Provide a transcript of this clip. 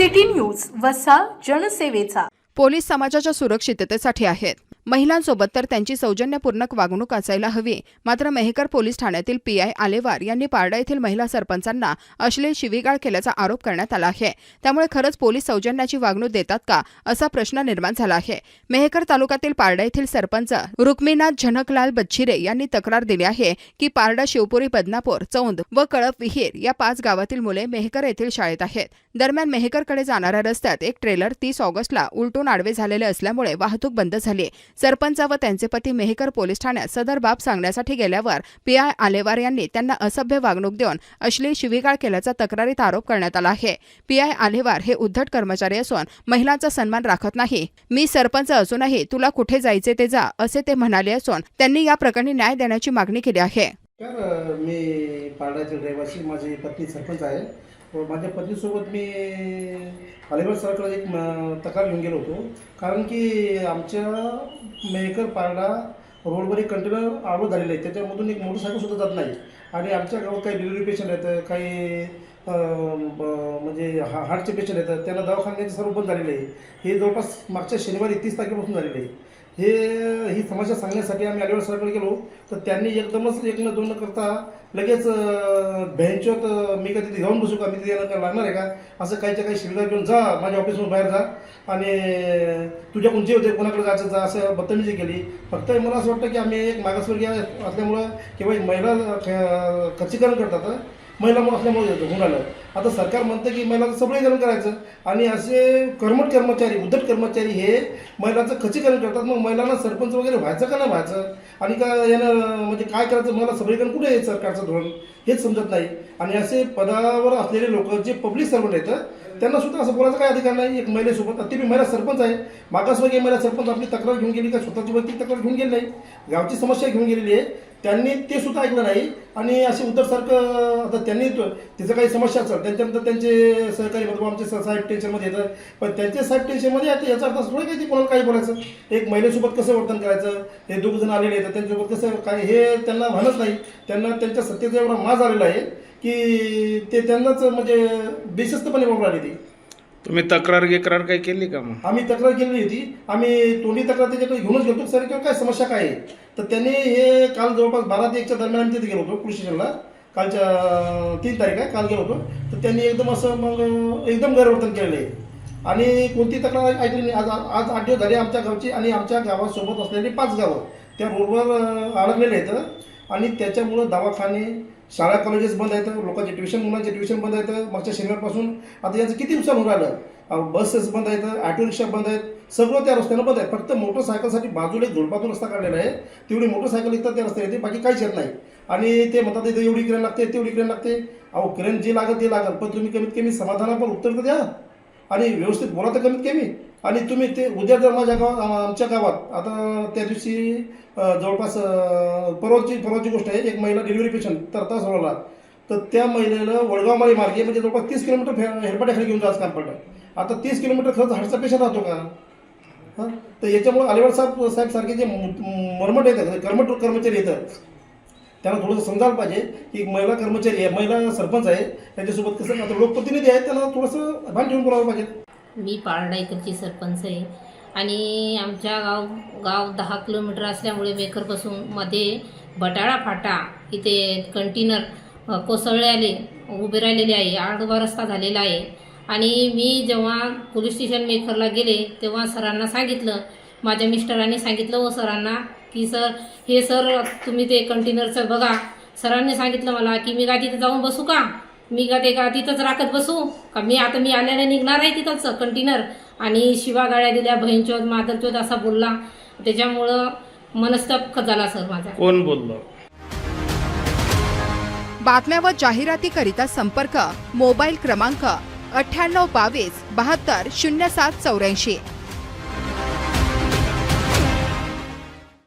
City news वसा जनसेवेचा. Police समाजाच्या सुरक्षिततेसाठी आहेत. महिलांसोबत तर त्यांची सौजन्यपूर्णक वागणूक असायला हवी. मात्र मेहकर पोलीस ठाण्यातील पीआय आलेवार यांनी पारडा येथील महिला सरपंचांना अश्लील शिवीगाळ केल्याचा आरोप करण्यात आला आहे. त्यामुळे खरंच पोलीस सौजन्याची वागणूक देतात का असा प्रश्न निर्माण झाला आहे. मेहकर तालुक्यातील पारडा येथील सरपंच रुक्मीनाथ झनकलाल बच्छिरे यांनी तक्रार दिली आहे की पारडा शिवपुरी बदनापूर चौंद व कळप विहीर या पाच गावातील मुले मेहकर येथील शाळेत आहेत. दरम्यान मेहकरकडे जाणाऱ्या रस्त्यात एक ट्रेलर तीस ऑगस्टला उलटून आडवे झालेले असल्यामुळे वाहतूक बंद झाली. सरपंच व त्यांचे पती मेहकर पोलीस ठाण्यात सदर बाब सांगण्यासाठी गेल्यावर पीआय आलेवार यांनी त्यांना असभ्य वागणूक देऊन अश्लील शिवीगाळ केल्याचा तक्रारीत आरोप करण्यात आला आहे. पीआय आलेवार हे उद्धट कर्मचारी असून महिलांचा सन्मान राखत नाही. मी सरपंच असूनही तुला कुठे जायचे ते जा असे ते म्हणाले असून त्यांनी या प्रकरणी न्याय देण्याची मागणी केली आहे. तर मी पारडाचे रहिवासी माझी पत्नी सरपंच आहे. व माझ्या पत्नीसोबत मी अलिबाग सरकारला एक तक्रार घेऊन गेलो होतो. कारण की आमच्या मेहकर पारडा रोडवर एक कंटेनर आलो झालेलं आहे. त्याच्यामधून एक मोटरसायकलसुद्धा जात नाही. आणि आमच्या गावात काही डिलिव्हरी पेशंट आहेत काही ब- म्हणजे हा हार्टचे पेशंट आहेत. त्यांना दवाखान्याचे सर्व बंद झालेले आहे. हे जवळपास मागच्या शनिवारी तीस तारखेपासून झालेले आहे. हे ही समस्या सांगण्यासाठी आम्ही अलिबाग सरकारकडे गेलो. तर त्यांनी एकदमच एक न दोन न करता लगेच बँचोत मी का तिथे घेऊन बसू का? मी तिथे काय लागणार आहे का? असं काहीच्या काही शिल्लक घेऊन जा माझ्या ऑफिसमधून बाहेर जा. आणि तुझ्या कोणचे होते कोणाकडे जायचं जा असं बदतमीजी केली. फक्त मला असं वाटतं की आम्ही एक मागासवर्गीय असल्यामुळं किंवा महिला ख- खच्चीकरण करतात महिला म्हणून असल्यामुळे येतो होऊन आलं आता सरकार म्हणतं की महिलाचं सबळीकरण करायचं आणि असे कर्मट कर्मचारी उद्धट कर्मचारी हे महिलांचं खचीकरण करतात. मग महिलांना सरपंच वगैरे व्हायचं का नाही व्हायचं? आणि का यानं म्हणजे काय करायचं? मला सबळीकरण कुठे आहे सरकारचं धोरण? हेच समजत नाही. आणि असे पदावर असलेले लोक जे पब्लिक सर्वंट आहेत त्यांना सुद्धा असं बोलायचं काय अधिकार नाही. एक महिलेसोबत ती मी महिला सरपंच आहे. मागासवर्गीय महिला सरपंच आपली तक्रार घेऊन गेली का? स्वतःची वैयक्तिक तक्रार घेऊन गेली नाही. गावची समस्या घेऊन गेलेली आहे. त्यांनी ते सुद्धा ऐकलं नाही. आणि असे उद्धटसारखं आता त्यांनी तो- तिचं काही समस्या असेल त्यांच्यानंतर त्यांचे सहकारी बरोबर आमचे साहेब टेन्शनमध्ये येतात. पण त्यांचे साहेब टेन्शनमध्ये आता याचा अर्थ थोडं काही कोणाला काही बोलायचं. एक महिलेसोबत कसं वर्तन करायचं? हे दोघ जण आलेले आहेत त्यांच्यासोबत कसं काय हे त्यांना म्हणत नाही. त्यांना त्यांच्या सत्तेचा एवढा माज आलेला आहे की ते त्यांनाच म्हणजे बेशिस्तपणे बोलून राहिले ते. तुम्ही तक्रार गिक्रार काही केली का मग? आम्ही तक्रार केली होती. आम्ही तोंडी तक्रार त्याच्याकडे घेऊनच गेलो सर किंवा काय समस्या काय आहे? तर त्यांनी हे काल जवळपास बारा ते एकच्या दरम्यान आम्ही तिथे गेलो होतो पोलीस स्टेशनला. कालच्या तीन तारीख आहे काल गेलो होतो. तर त्यांनी एकदम असं मग एकदम गैरवर्तन केलेलं आहे. आणि कोणती तक्रार ऐकली नाही. आज आज आठ दिवस झाले आमच्या गावची आणि आमच्या गावासोबत असलेली पाच गावं. त्या रोडवर अडकलेले आहेत. आणि त्याच्यामुळं दवाखाने शाळा कॉलेजेस बंद आहेत. लोकांचे ट्युशन मुलांचे ट्युशन बंद आहेत. मागच्या शनिवारपासून आता याचं किती नुकसान होऊन राहिलं? बसेस बंद आहेत ऑटो रिक्षा बंद आहेत. सगळं त्या रस्त्यानं बंद आहे फक्त मोटरसायकलसाठी बाजूला एक झुडपातून रस्ता काढलेला आहे. तेवढी मोटरसायकल इथं त्या रस्त्यात येते बाकी काहीच येत नाही. आणि ते म्हणतात इथं एवढी क्रेन लागते तेवढी क्रेन लागते. अहो क्रेन जे लागत ते लागल. पण तुम्ही कमीत कमी समाधानापर उत्तर तर द्या. आणि व्यवस्थित बोला तर कमीत कमी. आणि तुम्ही ते उद्या जर माझ्या गावात आमच्या गावात आता त्या दिवशी जवळपास परवाची परवाची गोष्ट आहे एक महिला डिलिव्हरी पेशंट तरता होणार तर त्या महिलेला वडगावमाळी मार्गे म्हणजे जवळपास तीस किलोमीटर फे हेरपाट्याखाली घेऊन जायचं काम पडलं. आता तीस किलोमीटर खरंच हाडचा पेशंट राहतो का? हां? तर याच्यामुळे अलिबाग साहेब साहेब सारखे जे मरमट येतात म्हणजे कर्मट कर्मचारी येतात त्यांना थोडंसं समजायला पाहिजे की महिला कर्मचारी आहे महिला सरपंच आहे त्यांच्यासोबत कसं आता लोकप्रतिनिधी आहेत त्यांना थोडंसं भान ठेवून बोलावं पाहिजे. मी पारडा इकडची सरपंच आहे. आणि आमच्या गाव गाव दहा किलोमीटर असल्यामुळे मेकरपासून मध्ये बटाळा फाटा इथे कंटेनर अ, कोसळले आले उभे राहिलेले आहे आडवा रस्ता झालेला आहे. आणि मी जेव्हा पोलीस स्टेशन मेकरला गेले तेव्हा सरांना सांगितलं माझ्या मिस्टरांनी सांगितलं व सरांना की सर हे सर तुम्ही ते कंटेनरचं बघा. सरांनी सांगितलं मला की मी का तिथे जाऊन बसू का? मी का ते का तिथंच राखत बसू? का मी आता मी आल्याने निघणार आहे तिथंच कंटेनर? आणि शिवागाळ्या दिल्या बहीणचोद मादरचोद असा बोलला. त्याच्यामुळं मनस्ताप झाला सर माझा. कोण बोललो? बातम्या व जाहिरातीकरिता संपर्क मोबाईल क्रमांक अठ्ठ्याण्णव बावीस बहात्तर शून्य सात चौऱ्याऐंशी.